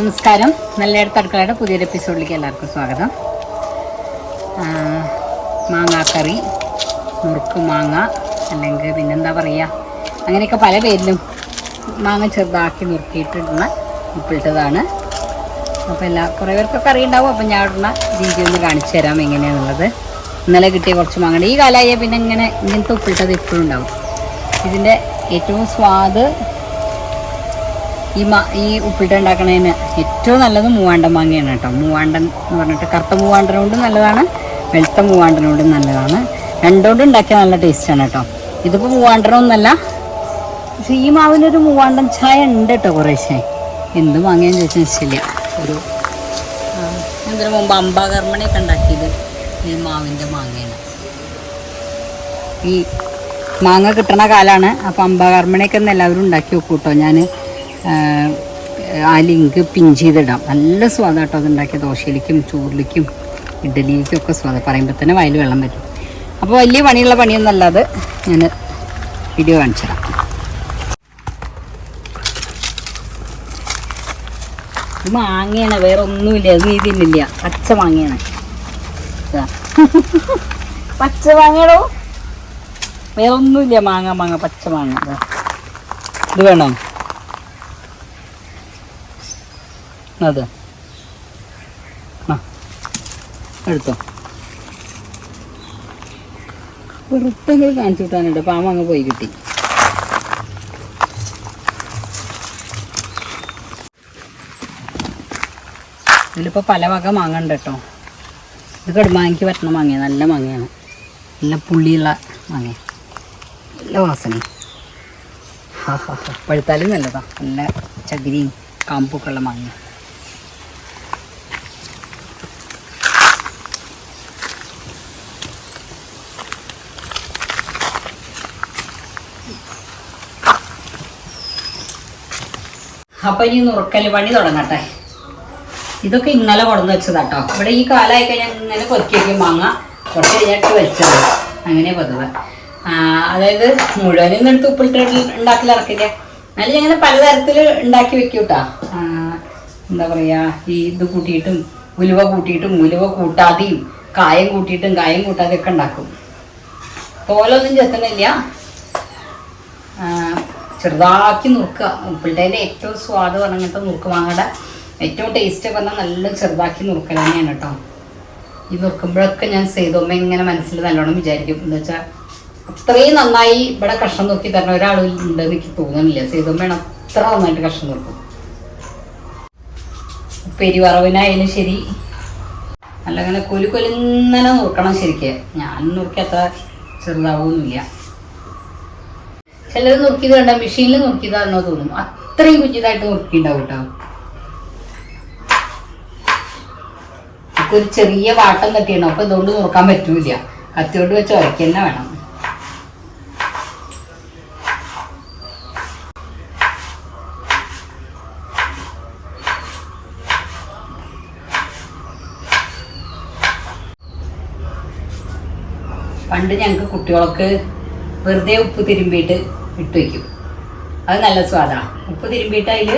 നമസ്കാരം. നല്ല അടുക്കളയുടെ പുതിയൊരു എപ്പിസോഡിലേക്ക് എല്ലാവർക്കും സ്വാഗതം. മാങ്ങാക്കറി മുറുക്ക് മാങ്ങ അല്ലെങ്കിൽ പിന്നെന്താ പറയുക അങ്ങനെയൊക്കെ പല പേരിലും മാങ്ങ ചെറുതാക്കി നുറുക്കിയിട്ടിടുന്ന ഉപ്പിട്ടതാണ്. അപ്പോൾ എല്ലാ കുറേ പേർക്കൊക്കെ അറിയുണ്ടാവും. അപ്പം ഞാൻ ഇടുന്ന രീതി ഒന്ന് കാണിച്ചു തരാം എങ്ങനെയാണുള്ളത്. ഇന്നലെ കിട്ടിയ കുറച്ച് മാങ്ങ. ഈ കാലമായ പിന്നെ ഇങ്ങനെ ഇങ്ങനത്തെ ഉപ്പിട്ടത് ഇപ്പോഴും ഉണ്ടാവും. ഇതിന്റെ ഏറ്റവും സ്വാദ് ഈ മാ ഈ ഉപ്പിട്ട് ഉണ്ടാക്കണതിന് ഏറ്റവും നല്ലത് മൂവാണ്ടൻ മാങ്ങയാണ് കേട്ടോ. മൂവാണ്ടൻ എന്ന് പറഞ്ഞിട്ട് കറുത്ത മൂവാണ്ടനോണ്ടും നല്ലതാണ് വെളുത്ത മൂവാണ്ടനോണ്ടും നല്ലതാണ്. രണ്ടോണ്ടും ഉണ്ടാക്കിയ നല്ല ടേസ്റ്റാണ് കേട്ടോ. ഇതിപ്പോൾ മൂവാണ്ടനൊന്നല്ല പക്ഷേ ഈ മാവിനൊരു മൂവാണ്ടൻ ചായ ഉണ്ട് കേട്ടോ കുറേശ്ശെ. എന്ത് മാങ്ങയെന്ന് ചോദിച്ചാൽ ശരിയ. ഒരു അതിന് മുമ്പ് അമ്പാകർമ്മണിയൊക്കെ ഉണ്ടാക്കിയത് ഈ മാവിന്റെ മാങ്ങയാണ്. ഈ മാങ്ങ കിട്ടണ കാലമാണ് അപ്പോൾ അമ്പാകർമ്മണിയൊക്കെ ഒന്ന് എല്ലാവരും ഉണ്ടാക്കി വെക്കും കേട്ടോ. ഞാൻ ആ ലിങ്ക് പിൻ ചെയ്തിടാം. നല്ല സ്വാദം കേട്ടോ അത് ഉണ്ടാക്കിയ ദോശയിലേക്കും ചോറിലേക്കും ഇഡലിക്കും ഒക്കെ സ്വാദം. പറയുമ്പോൾ തന്നെ വയൽ വെള്ളം വരും. അപ്പോൾ വലിയ പണിയുള്ള പണിയൊന്നും അല്ലാതെ ഞാൻ വീഡിയോ കാണിച്ചു തരാം ഇത് മാങ്ങയാണ് വേറെ ഒന്നുമില്ല. അത് നീ തിന്നില്ല. പച്ച മാങ്ങയാണ്. പച്ച മാങ്ങയാണോ? വേറെ ഒന്നുമില്ല. മാങ്ങ മാങ്ങ പച്ച മാങ്ങ. ഇത് വേണോ? അത്. ആ എടുത്തോ. വൃത്തങ്ങൾ കാണിച്ചു വിട്ടാനുണ്ട് പാമ്പ് അങ്ങ് പോയി കിട്ടി. ഇതിലിപ്പോൾ പല വക മാങ്ങ ഉണ്ട് കേട്ടോ. ഇത് കടുമാങ്ങയ്ക്ക് പറ്റണ മാങ്ങയാണ് നല്ല മാങ്ങയാണ്. നല്ല പുള്ളിയുള്ള മാങ്ങ നല്ല വാസന. ഹാ ഹാ ഹാ. പഴുത്താലും നല്ലതാ. നല്ല ചകിരിയും കാമ്പൊക്കെ ഉള്ള മാങ്ങ അപ്പൊ ഇനി നുറുക്കൽ പണി തുടങ്ങട്ടെ. ഇതൊക്കെ ഇന്നലെ കൊണ്ടുവന്ന് വെച്ചതാട്ടോ. ഇവിടെ ഈ കാലമായി കഴിഞ്ഞാൽ ഇങ്ങനെ വെക്കും മാങ്ങ. കുറച്ച് കഴിഞ്ഞിട്ട് വെച്ചത് അങ്ങനെ പതിവ്. അതായത് മുഴുവനും എടുത്ത് ഉപ്പിട്ട് ഉണ്ടാക്കൽ ഇറക്കില്ല. എന്നാലും ഞങ്ങനെ പലതരത്തിൽ ഉണ്ടാക്കി വെക്കും കേട്ടോ എന്താ പറയാ ഈ ഇത് കൂട്ടിയിട്ടും ഉലുവ കൂട്ടിയിട്ടും ഉലുവ കൂട്ടാതെയും കായം കൂട്ടിയിട്ടും കായം കൂട്ടാതെയും ഒക്കെ ഉണ്ടാക്കും. തോലൊന്നും ചെത്തണില്ല ചെറുതാക്കി നുറുക്കുക. ഉപ്പിട്ടതിന്റെ ഏറ്റവും സ്വാദ് പറഞ്ഞിട്ട് നുറുക്ക് മാങ്ങയുടെ ഏറ്റവും ടേസ്റ്റ് പറഞ്ഞാൽ നല്ല ചെറുതാക്കി നുറുക്കൽ തന്നെയാണ് കേട്ടോ ഈ നുറുക്കുമ്പോഴൊക്കെ ഞാൻ സേതുമ്മ ഇങ്ങനെ മനസ്സിൽ നല്ലോണം വിചാരിക്കും. എന്ന് വെച്ചാൽ അത്രയും നന്നായി ഇവിടെ കഷ്ണം നോക്കി തരണ ഒരാൾ ഉണ്ട് എനിക്ക് തോന്നുന്നില്ല. സേതുമ്മയാണ് അത്ര നന്നായിട്ട് കഷ്ണം നോക്കും പെരുവറവിനായാലും ശരി. നല്ല അങ്ങനെ കൊലു കൊലുന്നനെ നോക്കണം ശരിക്ക്. ഞാൻ നോക്കി അത്ര ചെറുതാവൊന്നുമില്ല. ചിലത് നുറുക്കിയത് കണ്ട മെഷീനിൽ നുറുക്കിയതാണെന്നോ തോന്നും അത്രയും കുഞ്ഞിതായിട്ട് നുറുക്കിണ്ടാവും കേട്ടോ ഒരു ചെറിയ വാട്ടം തട്ടിയണം അപ്പൊ ഇതുകൊണ്ട് നുറുക്കാൻ പറ്റൂല കത്തിയോണ്ട് വെച്ച് ഉരയ്ക്ക് തന്നെ വേണം. പണ്ട് ഞങ്ങൾക്ക് കുട്ടികൾക്ക് വെറുതെ ഉപ്പ് തിരുമ്പിയിട്ട് ഇട്ട് വയ്ക്കും അത് നല്ല സ്വാദാണ് ഉപ്പ് തിരുമ്പിയിട്ട് അതിൽ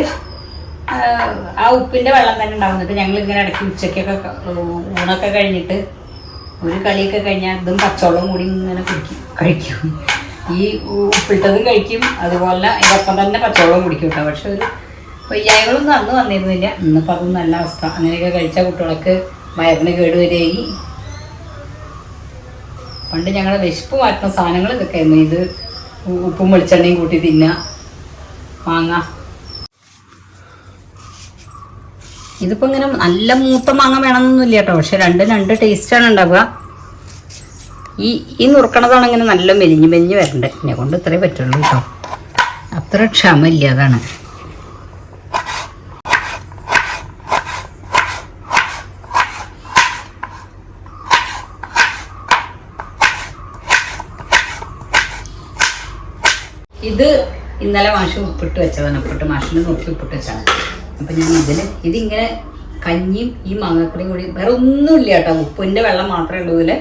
ആ ഉപ്പിന്റെ വെള്ളം തന്നെ ഉണ്ടാവും. എന്നിട്ട് ഞങ്ങൾ ഇങ്ങനെ ഇടയ്ക്ക് ഉച്ചയ്ക്കൊക്കെ ഊണൊക്കെ കഴിഞ്ഞിട്ട് ഒരു കളിയൊക്കെ കഴിഞ്ഞാൽ ഇതും പച്ചവെള്ളം കൂടി ഇങ്ങനെ കുടിക്കും. കഴിക്കും. ഈ ഉപ്പിട്ടതും കഴിക്കും. അതുപോലെ ഇതൊപ്പം തന്നെ പച്ചവെള്ളം കുടിക്കും കേട്ടോ. പക്ഷെ ഒരു വയ്യായകളൊന്നും അന്ന് വന്നിരുന്നില്ല. ഇന്നിപ്പോൾ അതും നല്ല അവസ്ഥ. അങ്ങനെയൊക്കെ കഴിച്ച കുട്ടികൾക്ക് വയറിന് കേടുവരികയും പണ്ട് ഞങ്ങളുടെ വിശപ്പ് മാറ്റുന്ന സാധനങ്ങൾ ഇതൊക്കെ ആയിരുന്നു ഇത് ഉപ്പും വെളിച്ചെണ്ണയും കൂട്ടി തിന്നുക മാങ്ങ. ഇതിപ്പോൾ ഇങ്ങനെ നല്ല മൂത്ത മാങ്ങ വേണമെന്നൊന്നുമില്ല കേട്ടോ. പക്ഷെ രണ്ട് രണ്ട് ടേസ്റ്റാണ് ഉണ്ടാവുക. ഈ ഈ നുറുക്കണതാണ് ഇങ്ങനെ നല്ല മെലിഞ്ഞ് മെലിഞ്ഞ് വരണ്ടേ. എന്നെ കൊണ്ട് ഇത്രേ പറ്റുള്ളൂ കേട്ടോ. അത്ര ക്ഷമ അതാണ്. ഇന്നലെ മാഷ് ഉപ്പിട്ട് വെച്ചതാണ്. ഉപ്പിട്ട് മാഷിന് നോക്കി ഉപ്പിട്ട് വെച്ചാണ് അപ്പം ഞാൻ ഇതിൽ ഇതിങ്ങനെ കഞ്ഞിയും ഈ മാങ്ങക്കറിയും കൂടി വേറെ ഒന്നുമില്ല കേട്ടോ. ഉപ്പിന്റെ വെള്ളം മാത്രമേ ഉള്ളൂ ഇതിൽ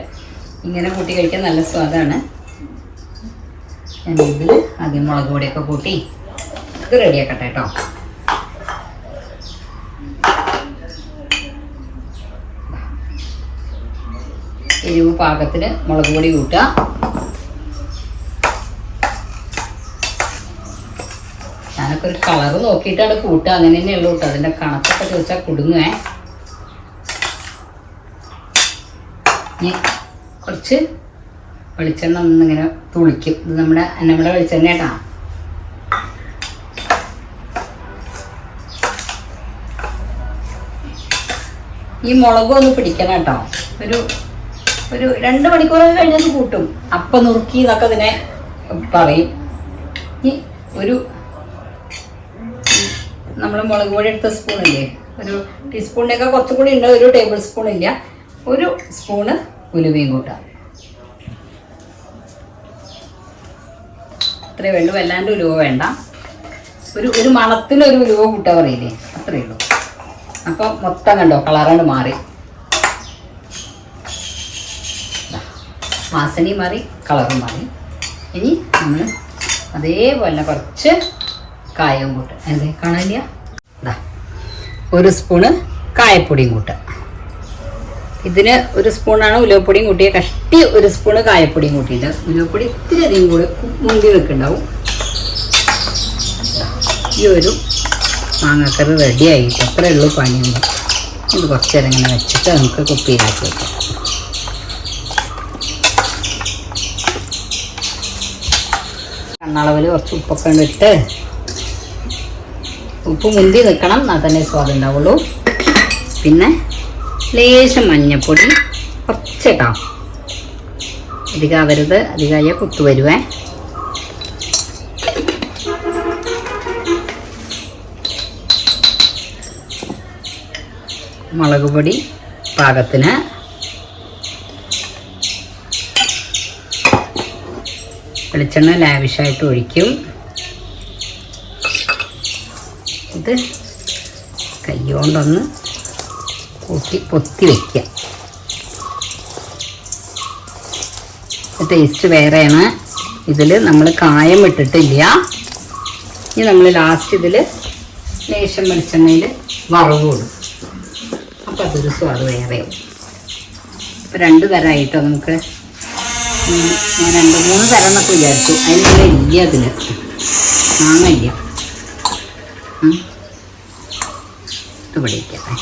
ഇങ്ങനെ കൂട്ടി കഴിക്കാൻ നല്ല സ്വാദാണ്. ഞാൻ ഇതിൽ ആദ്യം മുളക് പൊടിയൊക്കെ കൂട്ടി ഇത് റെഡിയാക്കട്ടെ കേട്ടോ. എരിവ് പാകത്തിന് മുളക് പൊടി കൂട്ടുക. ഞാനൊക്കെ ഒരു കളറ് നോക്കിയിട്ടാണ് കൂട്ടുക. അങ്ങനെ തന്നെ ഉള്ളൂ കേട്ടോ അതിന്റെ കണക്കൊക്കെ ചോദിച്ചാൽ കുടുങ്ങേ കുറച്ച് വെളിച്ചെണ്ണ ഒന്നിങ്ങനെ തുളിക്കും. ഇത് നമ്മുടെ നമ്മുടെ വെളിച്ചെണ്ണ കേട്ടാ? ഈ മുളകും ഒന്ന് പിടിക്കണം കേട്ടോ. ഒരു ഒരു രണ്ട് മണിക്കൂറൊക്കെ കഴിഞ്ഞത് കൂട്ടും. അപ്പം നുറുക്കി എന്നൊക്കെ അതിനെ പറയും. ഈ ഒരു നമ്മൾ മുളക് പൊടി എടുത്ത സ്പൂണില്ലേ ഒരു ടീസ്പൂണിനൊക്കെ കുറച്ചും കൂടി ഉണ്ട് ഒരു ടേബിൾ സ്പൂൺ ഇല്ല. ഒരു സ്പൂണ് ഉലുവയും കൂട്ടാം. അത്രേ വേണ്ടു വല്ലാണ്ട് ഉലുവ വേണ്ട. ഒരു ഒരു മണത്തിനൊരു ഉലുവ കൂട്ടാ പറയില്ലേ അത്രയേ ഉള്ളൂ. അപ്പം മൊത്തം കണ്ടോ കളറാണ് മാറി. വാസനയും മാറി കളറും മാറി. ഇനി നമ്മൾ അതേപോലെ കുറച്ച് കായവും കൂട്ടുക എന്തേ കാണില്ല ദാ ഒരു സ്പൂണ് കായപ്പൊടിയും കൂട്ടുക ഇതിന് ഒരു സ്പൂണാണ് ഉലുവപ്പൊടിയും കൂട്ടിയ കഷ്ടി ഒരു സ്പൂണ് കായപ്പൊടിയും കൂട്ടിയിട്ട് ഉലുവപ്പൊടി ഇത്തിരി അധികം കൂടി മുന്തി വെക്കുന്നുണ്ടാവും ഈ ഒരു മാങ്ങാക്കറി റെഡി ആയിട്ട് അത്രേ ഉള്ളൂ പണിയുമ്പോൾ ഇത് കുറച്ച് നേരം ഇങ്ങനെ വെച്ചിട്ട് നമുക്ക് കുപ്പിയിലാക്കി വെക്കാം. കണ്ണളവിൽ കുറച്ച് ഉപ്പൊക്കെ ഇട്ട് ഉപ്പ് മുന്തി നിൽക്കണം എന്നാൽ തന്നെ സ്വാദം ഉണ്ടാവുള്ളൂ. പിന്നെ ലേശം മഞ്ഞപ്പൊടി കുറച്ചിട്ടോ. അധികം ആവരുത് അധികമായ കുത്തു വരുവേ. മുളക് പൊടി പാകത്തിന്. വെളിച്ചെണ്ണ ലാവിഷായിട്ട് ഒഴിക്കും. ഇത് കൈകൊണ്ടൊന്ന് കൂട്ടി പൊത്തി വയ്ക്കുക ടേസ്റ്റ് വേറെയാണ്. ഇതിൽ നമ്മൾ കായം ഇട്ടിട്ടില്ല. ഇനി നമ്മൾ ലാസ്റ്റ് ഇതിൽ ലേശം വെളിച്ചെണ്ണയിൽ വറവ് കൊടുക്കും അപ്പോൾ അതൊരു സ്വാദ് വേറെയാവും ഇപ്പോൾ രണ്ട് തരമായിട്ടോ നമുക്ക്. ഞാൻ രണ്ട് മൂന്ന് തരം എന്നൊക്കെ വിചാരിച്ചു. അതിനുള്ള ഇല്ല അതിൽ മാങ്ങ ഇല്ല ഇവിടെ ഇരിക്കട്ടെ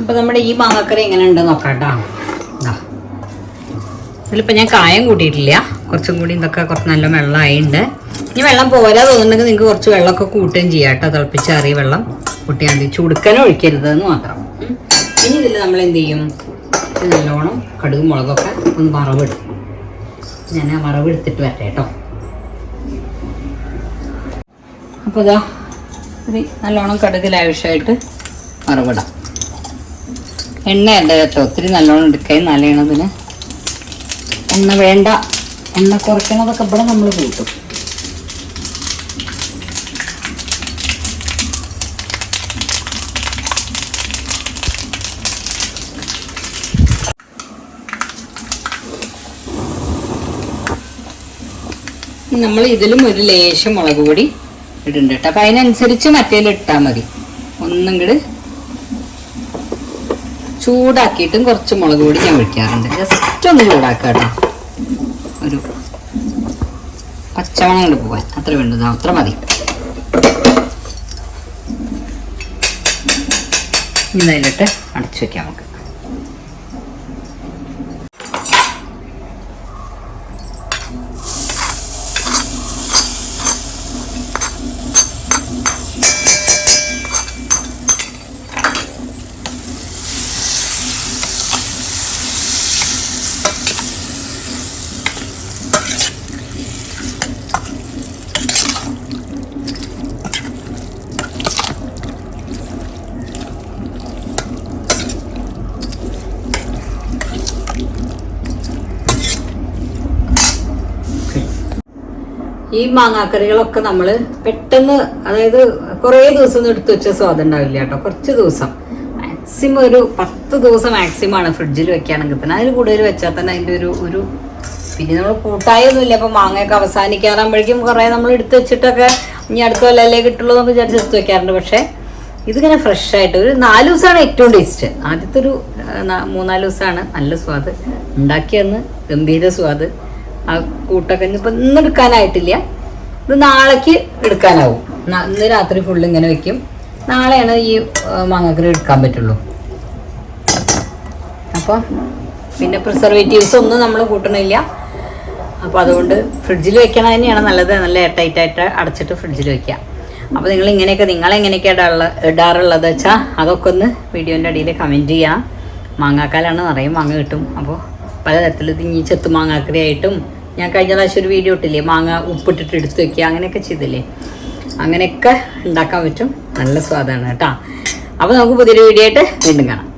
അപ്പോൾ നമ്മുടെ ഈ മാങ്ങക്കറി എങ്ങനെ ഉണ്ടെന്ന് നോക്കാം കേട്ടോ. ഇതാ ഇതിലിപ്പോൾ ഞാൻ കായം കൂട്ടിയിട്ടില്ല. കുറച്ചും കൂടി ഇതൊക്കെ കുറച്ച് നല്ല വെള്ളമായിട്ടുണ്ട് ഇനി വെള്ളം പോരാ തോന്നുന്നുണ്ടെങ്കിൽ നിങ്ങൾക്ക് കുറച്ച് വെള്ളമൊക്കെ കൂട്ടുകയും ചെയ്യാം കേട്ടോ. തിളപ്പിച്ചാറിയ വെള്ളം കൂട്ടിയാൽ മതി. ചുടുക്കാനും ഒഴിക്കരുത് എന്ന് മാത്രം ഇനി ഇതിൽ നമ്മൾ എന്ത് ചെയ്യും? നല്ലോണം കടുകും മുളകൊക്കെ ഒന്ന് മറവിടും ഞാൻ ആ മറവ് എടുത്തിട്ട് കേട്ടോ. അപ്പോൾ ഇതാ ഒരു നല്ലോണം കടുക് ലാവിഷായിട്ട് മറവിടാം എണ്ണ ഉണ്ട് കേട്ടോ ഒത്തിരി നല്ലോണം എടുക്കുകയും നല്ലയണതിന് എണ്ണ വേണ്ട എണ്ണ കുറയ്ക്കണതൊക്കെ ഇവിടെ നമ്മൾ കൂട്ടും. നമ്മൾ ഇതിലും ഒരു ലേശം മുളക് പൊടി ഇടുന്നുണ്ട് കേട്ടോ. അപ്പം അതിനനുസരിച്ച് മറ്റേ ഇട്ടാൽ മതി. ഒന്നും കൂടി ചൂടാക്കിയിട്ടും കുറച്ച് മുളക് പൊടി ഞാൻ ഒഴിക്കാറുണ്ട്. ജസ്റ്റ് ഒന്ന് ചൂടാക്കുക കേട്ടോ. ഒരു പച്ചമണം കൊണ്ട് പോവാൻ. അത്ര വേണ്ടത്. അത്ര മതി. ഇന്നതിലിട്ട് അടച്ചു വെക്കാം നമുക്ക്. ഈ മാങ്ങാക്കറികളൊക്കെ നമ്മൾ പെട്ടെന്ന് അതായത് കുറേ ദിവസം എടുത്തു വെച്ച സ്വാദം ഉണ്ടാവില്ല കേട്ടോ. കുറച്ച് ദിവസം. മാക്സിമം ഒരു പത്ത് ദിവസം മാക്സിമം ആണ് ഫ്രിഡ്ജിൽ വെക്കുകയാണെങ്കിൽ തന്നെ. അതിൽ കൂടുതൽ വെച്ചാൽ തന്നെ അതിന്റെ ഒരു ഒരു പിന്നെ നമ്മൾ കൂട്ടായൊന്നുമില്ല. അപ്പോൾ മാങ്ങയൊക്കെ അവസാനിക്കാറാകുമ്പോഴേക്കും കുറേ നമ്മൾ എടുത്ത് വെച്ചിട്ടൊക്കെ ഇനി അടുത്ത കൊല്ലല്ലേ കിട്ടുള്ളൂ എന്ന് വിചാരിച്ച് എടുത്ത് വെക്കാറുണ്ട്. പക്ഷേ ഇതിങ്ങനെ ഫ്രഷ് ആയിട്ട് ഒരു നാല് ദിവസമാണ് ഏറ്റവും ടേസ്റ്റ് ആദ്യത്തെ ഒരു മൂന്നാൽ ദിവസമാണ് നല്ല സ്വാദ്. ഉണ്ടാക്കിയെന്ന് ഗംഭീര സ്വാദ്. ആ കൂട്ടൊക്കെ ഇന്നിപ്പോൾ ഇന്ന് എടുക്കാനായിട്ടില്ല. ഇത് നാളേക്ക് എടുക്കാനാവും. ഇന്ന് രാത്രി ഫുള്ള് ഇങ്ങനെ വെക്കും. നാളെയാണ് ഈ മാങ്ങക്കറി എടുക്കാൻ പറ്റുള്ളൂ. അപ്പോൾ പിന്നെ പ്രിസർവേറ്റീവ്സ് ഒന്നും നമ്മൾ കൂട്ടണില്ല. അപ്പോൾ അതുകൊണ്ട് ഫ്രിഡ്ജിൽ വെക്കണത് തന്നെയാണ് നല്ലത്. നല്ല എയർടൈറ്റായിട്ട് അടച്ചിട്ട് ഫ്രിഡ്ജിൽ വെക്കുക അപ്പോൾ നിങ്ങൾ ഇങ്ങനെയൊക്കെ നിങ്ങൾ എങ്ങനെയൊക്കെ ഇടാറുള്ള ഇടാറുള്ളത് വെച്ചാൽ അതൊക്കെ ഒന്ന് വീഡിയോന്റെ അടിയിൽ കമന്റ് ചെയ്യാം. മാങ്ങാക്കാലാണ് നിറയെ മാങ്ങ കിട്ടും. അപ്പോൾ പലതരത്തിൽ തിങ്ങി മാങ്ങാക്കറിയായിട്ടും ഞാൻ കഴിഞ്ഞ പ്രാവശ്യം ഒരു വീഡിയോ ഇട്ടില്ലേ? മാങ്ങ ഉപ്പിട്ടിട്ട് എടുത്ത് വെക്കുക. അങ്ങനെയൊക്കെ ചെയ്തില്ലേ? അങ്ങനെയൊക്കെ ഉണ്ടാക്കാൻ പറ്റും. നല്ല സ്വാദാണ് കേട്ടോ. അപ്പോൾ നമുക്ക് പുതിയൊരു വീഡിയോ ആയിട്ട് വീണ്ടും കാണാം.